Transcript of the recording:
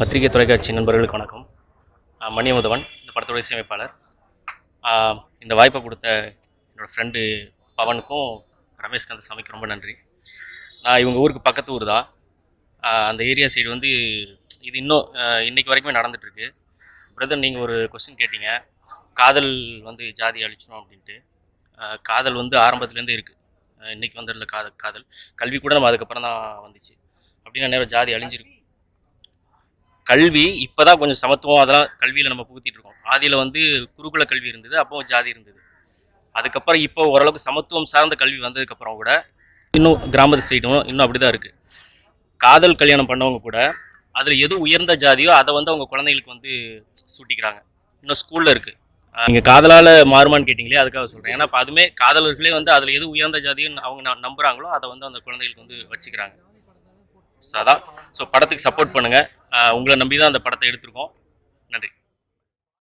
பத்திரிகை தொலைக்காட்சி நண்பர்களுக்கு வணக்கம். மணியமுதவன் இந்த படத்தோட இசையமைப்பாளர். இந்த வாய்ப்பை கொடுத்த என்னோடய ஃப்ரெண்டு பவனுக்கும் ரமேஷ் கந்தசாமிக்கு ரொம்ப நன்றி. நான் இவங்க ஊருக்கு பக்கத்து ஊர் தான். அந்த ஏரியா சைடு வந்து இது இன்னும் இன்றைக்கி இன்னைக்கு வரைக்குமே நடந்துகிட்ருக்கு பிரதர் நீங்கள் ஒரு கொஸ்டின் கேட்டீங்க. காதல் வந்து ஜாதி அழிச்சிடும் அப்படின்ட்டு. காதல் வந்து ஆரம்பத்துலேருந்தே இருக்குது இன்றைக்கி வந்துடல காதல் காதல். கல்வி கூட நம்ம அதுக்கப்புறம் தான் வந்துச்சு. அப்படின்னா நேரம் ஜாதி அழிஞ்சிருக்கு. கல்வி இப்போதான் கொஞ்சம் சமத்துவம் அதெல்லாம் கல்வியில் நம்ம புகுத்திட்டு இருக்கோம். ஆதியில் வந்து குருகுல கல்வி இருந்தது அப்போ ஜாதி இருந்தது. அதுக்கப்புறம் இப்போ ஓரளவுக்கு சமத்துவம் சார்ந்த கல்வி வந்ததுக்கப்புறம் கூட இன்னும் கிராமத்து சைடும் இன்னும் அப்படி தான் இருக்குது காதல் கல்யாணம் பண்ணவங்க கூட அதில் எது உயர்ந்த ஜாதியோ அதை வந்து அவங்க குழந்தைகளுக்கு வந்து சூட்டிக்கிறாங்க. இன்னும் ஸ்கூலில் இருக்குது நீங்கள் காதலால் மாறுமான்னு கேட்டிங்களே அதுக்காக சொல்கிறேன் ஏன்னா இப்போ அதுவுமே காதலர்களே வந்து அதில் எது உயர்ந்த ஜாதின்னு அவங்க நம்புகிறாங்களோ அதை வந்து அந்த குழந்தைகளுக்கு வந்து வச்சுக்கிறாங்க. ஸோ அதான். ஸோ படத்துக்கு சப்போர்ட் பண்ணுங்கள் உங்களை நம்பி தான் அந்த படத்தை எடுத்திருக்கோம். நன்றி.